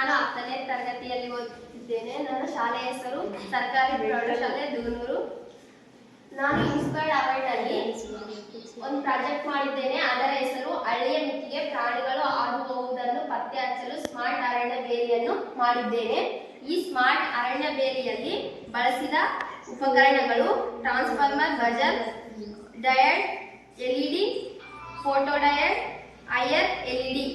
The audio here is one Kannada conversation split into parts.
ನಾನು ಹತ್ತನೇ ತರಗತಿಯಲ್ಲಿ ಓದಿದ್ದೇನೆ. ನನ್ನ ಶಾಲೆಯ ಹೆಸರು ಸರ್ಕಾರಿ ಪ್ರೌಢಶಾಲೆ ದೂನೂರು. ನಾನು ಇನ್ಸ್ಪೈರ್ಡ್ ಅವಾರ್ಡ್ನಲ್ಲಿ ಒಂದು ಪ್ರಾಜೆಕ್ಟ್ ಮಾಡಿದ್ದೇನೆ. ಅದರ ಹೆಸರು ಹಳ್ಳಿಯ ಮಿತಿಗೆ ಪ್ರಾಣಿಗಳು ಹಾದು ಹೋಗುವುದನ್ನು ಪತ್ತೆ ಹಚ್ಚಲು ಸ್ಮಾರ್ಟ್ ಅರಣ್ಯ ಬೇಲಿಯನ್ನು ಮಾಡಿದ್ದೇನೆ. ಈ ಸ್ಮಾರ್ಟ್ ಅರಣ್ಯ ಬೇಲಿಯಲ್ಲಿ ಬಳಸಿದ ಉಪಕರಣಗಳು transformer buzzer E LED photo diode IR LED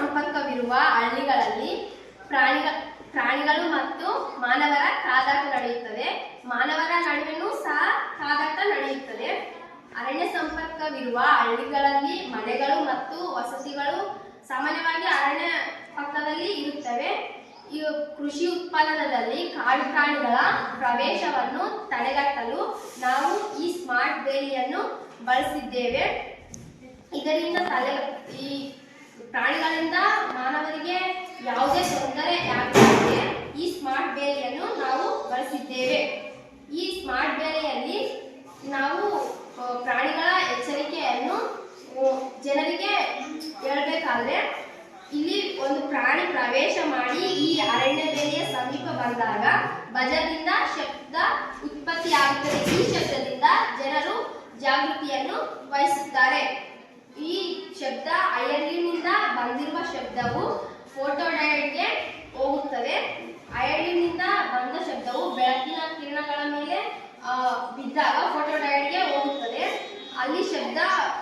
ಸಂಪರ್ಕವಿರುವ ಹಳ್ಳಿಗಳಲ್ಲಿ ಪ್ರಾಣಿಗ, ಪ್ರಾಣಿಗಳು ಮತ್ತು ಮಾನವರ ಕಾದಾಟ ನಡೆಯುತ್ತದೆ. ಮಾನವರ ನಡುವೆನೂ ಸಹ ಕಾದಾಟ ನಡೆಯುತ್ತದೆ. ಅರಣ್ಯ ಸಂಪರ್ಕವಿರುವ ಹಳ್ಳಿಗಳಲ್ಲಿ ಮನೆಗಳು ಮತ್ತು ವಸತಿಗಳು ಸಾಮಾನ್ಯವಾಗಿ ಅರಣ್ಯ ಪಕ್ಕದಲ್ಲಿ ಇರುತ್ತವೆ. ಈ ಕೃಷಿ ಉತ್ಪಾದನದಲ್ಲಿ ಕಾಡು ಪ್ರಾಣಿಗಳ ಪ್ರವೇಶವನ್ನು ತಡೆಗಟ್ಟಲು ನಾವು ಈ ಸ್ಮಾರ್ಟ್ ಬೇಲಿಯನ್ನು ಬಳಸಿದ್ದೇವೆ. ಇದರಿಂದ ತಲೆ, ಈ ಪ್ರಾಣಿಗಳಿಂದ ಮಾನವರಿಗೆ ಯಾವುದೇ ತೊಂದರೆ ಆಗದಂತೆ ಈ ಸ್ಮಾರ್ಟ್ ಬೇಲಿಯನ್ನು ನಾವು ಬಳಸಿದ್ದೇವೆ. ಈ ಸ್ಮಾರ್ಟ್ ಬೇಲಿಯಲ್ಲಿ ನಾವು ಪ್ರಾಣಿಗಳ ಎಚ್ಚರಿಕೆಯನ್ನು ಜನರಿಗೆ ಹೇಳಬೇಕಾದ್ರೆ ಇಲ್ಲಿ ಒಂದು ಪ್ರಾಣಿ ಪ್ರವೇಶ ಮಾಡಿ ಈ ಅರಣ್ಯ ಬೇಲಿಯ ಸಮೀಪ ಬಂದಾಗ ಬಜರ್ನಿಂದ ಶಬ್ದ ಉತ್ಪತ್ತಿಯಾಗುತ್ತದೆ. ಈ ಶಬ್ದದಿಂದ ಜನರು ಜಾಗೃತಿಯನ್ನು ವಹಿಸುತ್ತಾರೆ. ಈ ಶಬ್ದ ಅಯರ್ಲಿನಿಂದ ಬಂದಿರುವ ಶಬ್ದವು ಫೋಟೋ ಡಯಟ್ಗೆ ಹೋಗುತ್ತದೆ. ಅಯರ್ಲಿನಿಂದ ಬಂದ ಶಬ್ದವು ಬೆಳಕಿನ ಕಿರಣಗಳ ಮೇಲೆ ಬಿದ್ದಾಗ ಫೋಟೋ ಡಯಟ್ಗೆ ಹೋಗುತ್ತದೆ. ಅಲ್ಲಿ ಶಬ್ದ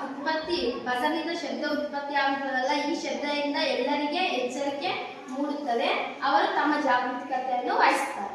ಉತ್ಪತ್ತಿ ಬಸನಿಂದ ಶಬ್ದ ಉತ್ಪತ್ತಿ ಆಗುತ್ತದಲ್ಲ, ಈ ಶಬ್ದದಿಂದ ಎಲ್ಲರಿಗೆ ಎಚ್ಚರಿಕೆ ಮೂಡುತ್ತದೆ. ಅವರು ತಮ್ಮ ಜಾಗೃತಿಕತೆಯನ್ನು ವಹಿಸುತ್ತಾರೆ.